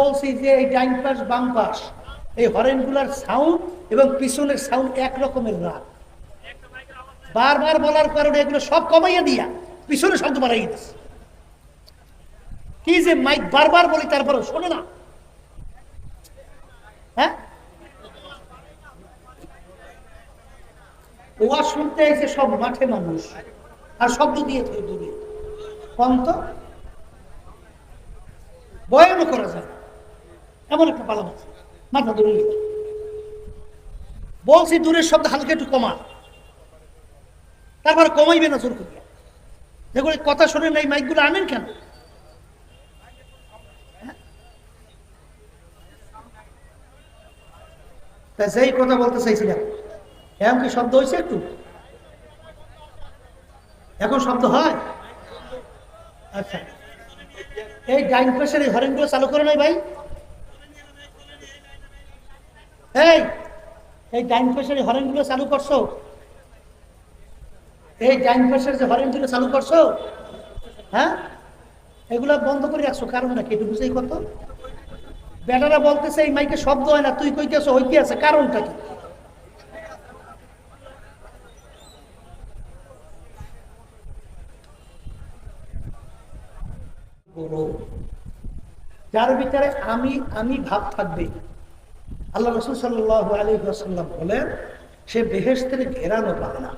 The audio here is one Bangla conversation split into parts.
বলছি যে এই ডাইন পাশ বাম পাশ এই হরেনগুলার সাউন্ড এবং পিছনের সাউন্ড এক রকমের রাগ। বারবার বলার কারণে এগুলো সব কমাইয়া দিয়া পিছনে শব্দ বাড়াই দিচ্ছে কি যে মাইক বারবার বলি তারপরে শোনে না। হ্যাঁ? ওয়া শুনতে এসে সব মাঠে মানুষ আর শব্দ দিয়ে থাকে দূরে কম তো? বয়ানও করা যায়। এমন একটা পালাম আছে। মাথা দূরে বলছি, দূরের শব্দ হালকা একটু কমা। তারপরে কমাইবে না জোর করিয়া। যেগুলো কথা শোনেন এই মাইকগুলো আনেন কেন? হ্যাঁ? সেই কথা বলতে চাইছিলাম এখন কি শব্দ হয়েছে একটু? এখন শব্দ হয়? আচ্ছা। এই ডাইন পাশের এই হরেনগুলো চালু করে নাই ভাই। এই এই ডাইন পাশের এই হরেনগুলো চালু করছ? এই ডাইন পাশের যে হরেনগুলো চালু করছ? হ্যাঁ? এগুলা বন্ধ করে রাখছো কারণটা কি একটু বুঝেই কত বেটারা বলতেছে, এই মাইকে শব্দ হয় না, তুই কইতেছো, হইতে আছে, কারণটা কি? করো। যার ভিতরে আমি আমি ভাব থাকবে। আল্লাহ রসুল সাল্লাহ আলী বলেন, সে বেহেস্তের ঘেরানো পাবে না।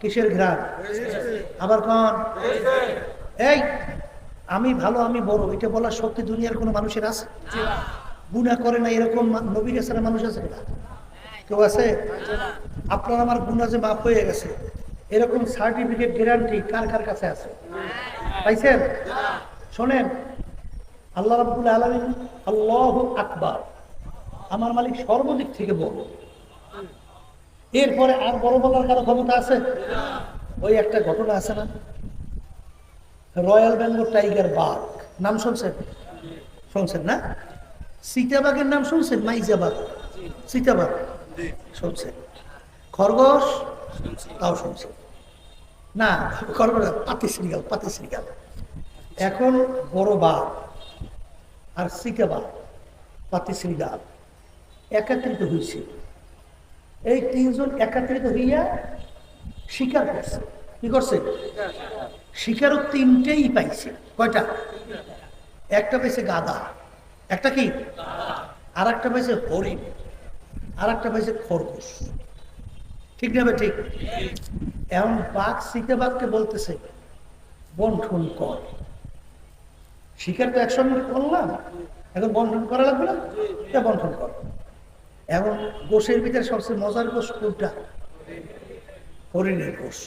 কিসের ঘেরান? আবার কন? এই, আমি ভালো, আমি বড়, এটা বলার শক্তি দুনিয়ার কোনো মানুষের আছে? গুণা করে না এরকম নবীর এসারা মানুষ আছে না কেউ আছে? আপনার আমার গুণা যে মাফ হয়ে গেছে, এরকম সার্টিফিকেট গ্যারান্টি কার কার কাছে আছে? পাইছেন? শোনেন, আল্লাহ রাব্বুল আলামিন আল্লাহ আকবার। আমার মালিক সর্বদিক থেকে বড়। এরপরে আর বড় বলার কারও ক্ষমতা আছে? ওই একটা ঘটনা আছে না? রয়্যাল বেঙ্গল টাইগার বাঘ। নাম শুনছেন? শুনছেন না? সীতাবাগের নাম শুনছেন? মাইজাবাগ সীতাবাগ শুনছেন? খরগোশ? তাও শুনছেন। না, খরগোশ, পাতি শ্রীগাল পাতি শ্রীগাল এখন বড় বাঘ আর সীতাবাগ পাতি শ্রীগাল একত্রিত হয়েছে এই তিনজন একত্রিত হইয়া শিকার করছে। কি করছে? শিকারও তিনটেই পাইছে। কয়টা? একটা পাইছে গাদা একটা কি? আর একটা পাইছে হরিণ। আর একটা পাইছে খরগোশ। ঠিক না ঠিক এমন বাঘ শীতে বাঘকে বলতেছে বন্ঠন কর। শিকার তো একসঙ্গে করলাম। এখন বন্ঠন করা লাগবে না? এটা বন্ঠন কর। এখন গোষের ভিতরে সবচেয়ে মজার গোষ কোনটা? হরিণের গোষ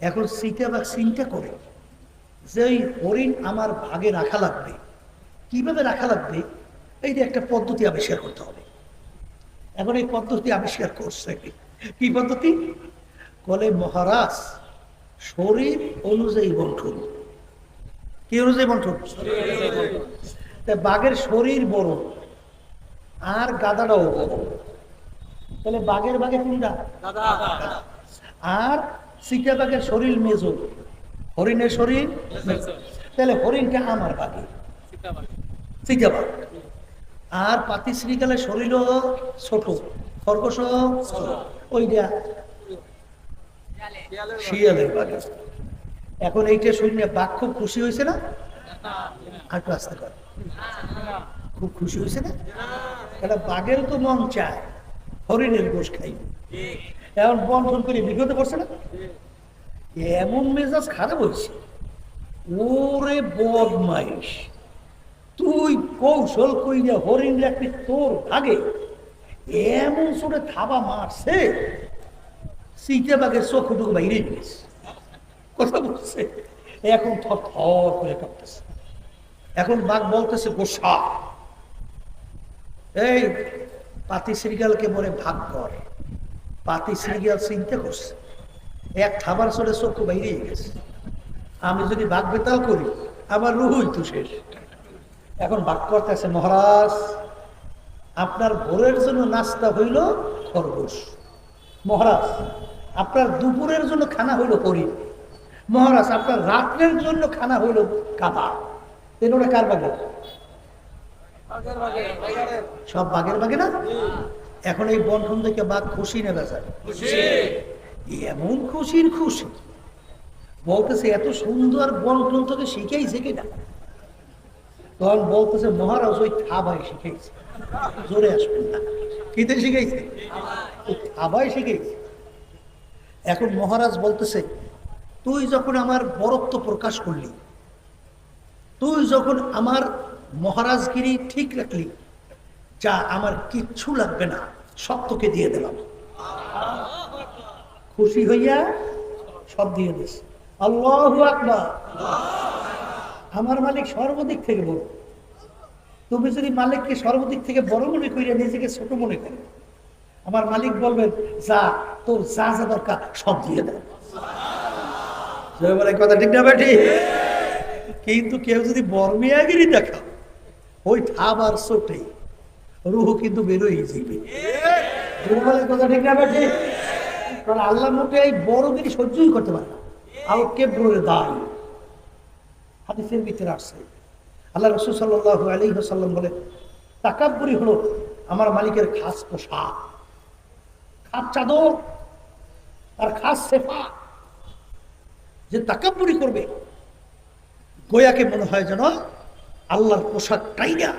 এখন সিটা বা সিনটা করে। যে ওই হরিণ আমার ভাগে রাখা লাগবে। কীভাবে রাখা লাগবে? এই যে একটা পদ্ধতি আবিষ্কার করতে হবে। এখন এই পদ্ধতি আবিষ্কার করছে কি? পদ্ধতি? বলে মহারাজ শরীর অনুযায়ী বন্ঠন কি অনুযায়ী তা বাঘের শরীর বড়, আর গাদাটাও বড়। তাহলে বাঘের বাঘে কোনটা আর সিটা বাঘের শরীর মেজো, হরিণের শরীর। তাহলে হরিণটা আমার বাঘে সিটা বাঘ। আর পাতি শ্রীকালের শরীরও ছোট খরগোশ ওইটা শিয়ালের বাঘে। এখন এইটা শুনে বাঘ খুব খুশি হয়েছে না? আর একটু আসতে কর খুব খুশি হয়েছে না? এটা বাঘের তো মন চায়, হরিণের গোশ খাই। এখন বন্ধন করে বিগত করছে না? এমন মেজাজ খারাপ হয়েছে। ওরে বদমাইশ। তুই কৌশল কইরা হরিণ রাখবি তোর ভাগে এমন সরে থাবা মারছে, সিটে বাঘের চোখ বাইরে গেছে। কথা বলছে। এখন থর থর করে কাঁপতেছে। এখন বাঘ বলতেছে, গোসা। এই, পাতি শ্রীগালকে বলে ভাগ কর। পাতি শ্রীগাল চিন্তা করছে। এক খাবার চলে চক্ষু বাইরে গেছে। আমি যদি বাঘ বেতাল করি, আমার রুহুই তো শেষ। এখন বাঘ করতেছে, মহারাজ, আপনার ভোরের জন্য নাস্তা হইল খরগোশ। মহারাজ, আপনার দুপুরের জন্য খানা হইল হরিণ মহারাজ আপনার রাত্রের জন্য খানা হইল কাদা তেন ওটা কার বাগে? সব বাগের বাগে না? এখন এই বন্ঠন থেকে বাঘ খুশি নেবে স্যার এমন খুশির খুশি। বলতেছে এত সুন্দর বন্টন তোকে শিখেইছে কিনা? তখন বলতেছে মহারাজ ওই থাবাই শিখেছে জোরে আসবেন না। কিতে শিখেছে ওই থাবাই শিখেছে এখন মহারাজ বলতেছে তুই যখন আমার বরত্ব প্রকাশ করলি, তুই যখন আমার মহারাজগিরি ঠিক রাখলি, যা আমার কিচ্ছু লাগবে না, সব তোকে দিয়ে দিলাম। খুশি হইয়া সব দিয়ে দিস। আল্লাহ আকবার। আমার মালিক সর্বদিক থেকে বড়। তুমি যদি মালিককে সর্বদিক থেকে বড় মনে করিয়া নিজেকে ছোট মনে করো, আমার মালিক বলবেন, যা, তোর যা যা দরকার, সব দিয়ে দেয় কিন্তু কেউ যদি বর্মিয়াগিরি দেখা ওই আবার চোটে রুহ কিন্তু বেরোই যাবে কথা আল্লাহ মোটে এই বড়গিরি সহ্যই করতে পারে না। কে আল্লাহ বলে হলো আমার মালিকের খাস পোশাক। খাস চাদর আর খাস সেফা যে তাকাব্বরি করবে। গোয়াকে মনে হয় যেন আল্লাহর পোশাক টাইনা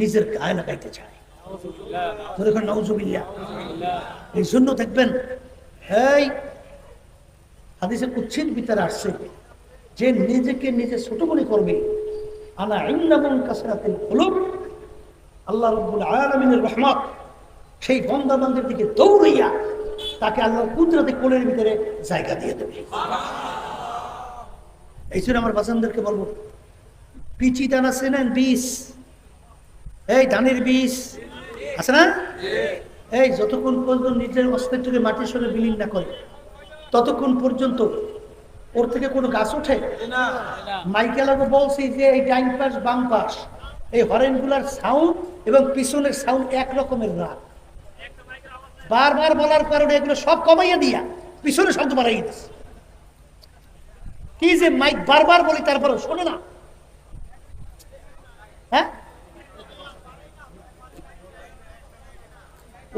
নিজের গায়ে লাগাইতে চায়। এই জন্য দেখবেন হাদিসের উচ্ছেদ আসছে যে নিজেকে নিজে ছোট মনে করবে আনা ইন্নামন কাসরাতিল কুলুব, আল্লাহ রব্বুল আলামিনের রহমত। সেই বন্দাবান্ধের দিকে দৌড়াইয়া তাকে আল্লাহর কুদরতে কোলের ভিতরে জায়গা দিয়ে দেবে। এই জন্য আমার বাসানদেরকে বলব, পিচি দান আছে না? বিষ। এই ধানের বিষ। আছে না? এই যতক্ষণ পর্যন্ত নিজের অস্তিত্বকে মাটির সঙ্গে বিলীন না করে, ততক্ষণ পর্যন্ত ওর থেকে কোনো গাছ ওঠে? মাইকেলাকে বলছি যে এই ডাইন পাশ, বাম পাশ, এই হরেনগুলার সাউন্ড এবং পিছনের সাউন্ড এক রকমের রাগ বারবার বলার কারণে এগুলো সব কমাইয়া দিয়া পিছনে শব্দ বাড়াই দিচ্ছে কি যে মাইক বারবার বলি তারপরে শোনে না। হ্যাঁ?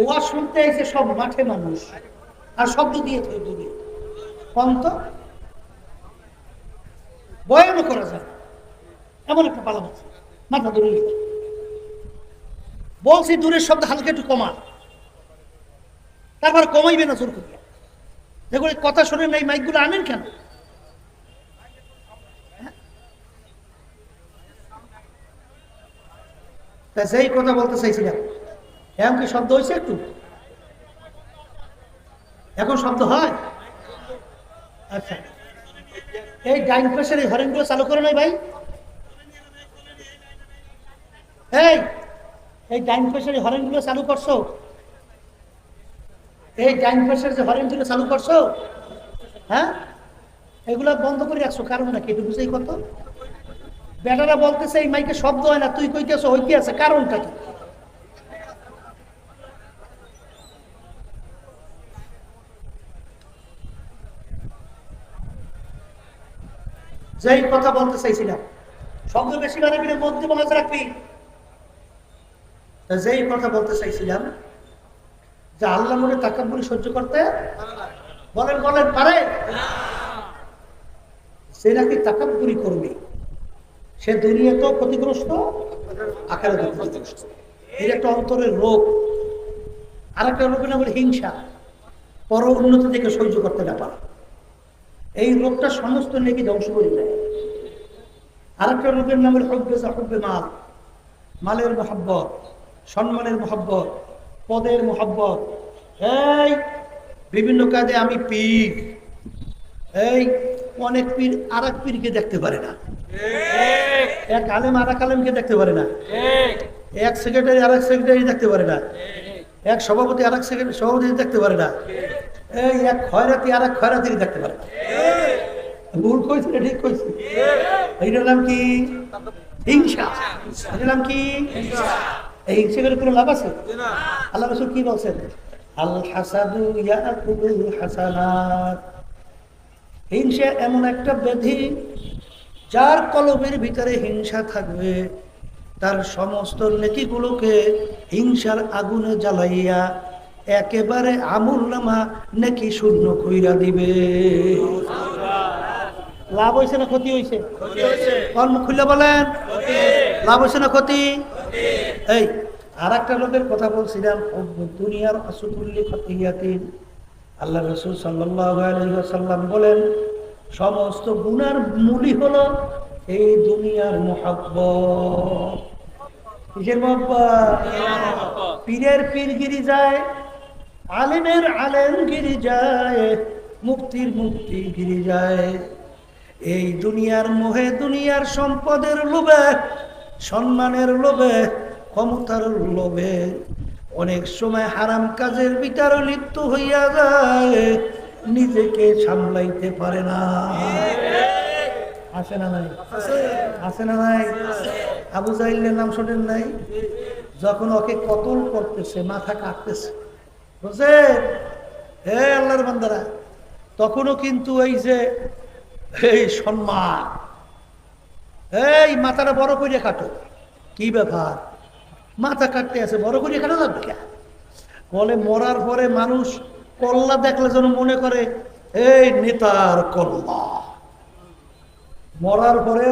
ওয়া শুনতে এসে সব মাঠে মানুষ, আর শব্দ দিয়ে থাকে দূরে অন্ত বয়ানও করা যায় এমন একটা পালাম আছে মাথা দূরে বলছি দূরের শব্দ হালকা একটু কমা। তারপর কমাইবে না জোর করিয়া। যেগুলো কথা শোনেন এই মাইকগুলো আনেন কেন? তা সেই কথা বলতে চাইছিলাম এখন কি শব্দ হয়েছে একটু? এখন শব্দ হয়? আচ্ছা। এই ডাইন এই হরেনগুলো চালু করে নাই ভাই। এই এই ডাইন এই হরেনগুলো চালু করছ? এই ডাইন পাশের যে হরেনগুলো চালু করছ হ্যাঁ? এগুলো বন্ধ করে রাখছো, কারণ নাকি? একটু বুঝেই কত বেটারা বলতেছে এই মাইকে শব্দ হয় না তুই কইতেছ হইতে আছে? কারণটা কি? যেই কথা বলতে চাইছিলাম শব্দ বেশি বাড়াবি না মধ্যে মনে রাখবি যেই কথা বলতে চাইছিলাম যে আল্লাহ মনে তাকাব্বুরি সহ্য করতে বলেন বলেন পারে? সে নাকি তাকাব্বুরি করবে। সে দুনিয়াতেও ক্ষতিগ্রস্ত আকারে ক্ষতিগ্রস্ত। এর একটা অন্তরের রোগ আর একটা রোগের নাম হিংসা। পর উন্নতি থেকে সহ্য করতে না পারা। এই রোগটা সমস্ত নেকি ধ্বংস করে দেয়। আর একটা রোগের নাম হব্বে হব্বে মাল। মালের মহাব্বত, সম্মানের মহাব্বত, পদের মহাব্বত। এই, বিভিন্ন কাজে আমি পীর। এই, অনেক পীর আর এক পীরকে দেখতে পারে না। এক। আলেম আর এক আলেমকে দেখতে পারে না। এক। সেক্রেটারি আর এক সেক্রেটারি দেখতে পারে না। এক। সভাপতি আর এক সভাপতি দেখতে পারে না। এই এক খয়রাতি আর এক খয়রাতি দেখতে পারে না। ভুল কইছি ঠিক কইছি? এইটার নাম কি? হিংসা। এটার নাম কি? এই হিংসা করে কোনো লাভ আছে? আল্লাহ রসুল কি বলছেন? আল হাসাদু ইয়াকুলুল হাসানাত। হিংসা এমন একটা ব্যাধি যার কলমের ভিতরে হিংসা থাকবে তার সমস্ত নেকিগুলোকে হিংসার আগুনে জ্বালাইয়া একেবারে আমুল নামা নেকি শূন্য কইরা দিবে। লাভ হয়েছে না ক্ষতি হয়েছে কর্ম খুলে বলেন। লাভ হয়েছে না ক্ষতি? এই আর একটা লোকের কথা বলছিলাম দুনিয়ার আসুতুল্লি খতিয়াতিন। আল্লাহ রসুল সাল্লাম বলেন সমস্ত গুনার মূলই হলো এই দুনিয়ার মোহাব্বত। পীরের পীরগিরি যায়, আলেমের আলেমগিরি যায়, মুক্তির মুক্তি গিরি যায়। এই দুনিয়ার মোহে দুনিয়ার সম্পদের লোভে, সম্মানের লোভে, ক্ষমতার লোভে অনেক সময় হারাম কাজের বিচার লিপ্ত হইয়া যায়। নিজেকে সামলাইতে পারে না। আসে না নাই? আছে না নাই? আবু জাইলের নাম শোনেন নাই? যখন ওকে কতল করতেছে, মাথা কাটতেছে। বুঝছেন হে আল্লাহর বান্দারা, তখনও কিন্তু এই যে, এই সম্মান, এই মাথাটা বড় করে কাটো। কি ব্যাপার? মাথা কাটতে আছে, বড় করে কাটা লাগবে বলে, মরার পরে মানুষ কল্লা দেখলে যেন মনে করে এই নেতার কল্লা। মরার পরে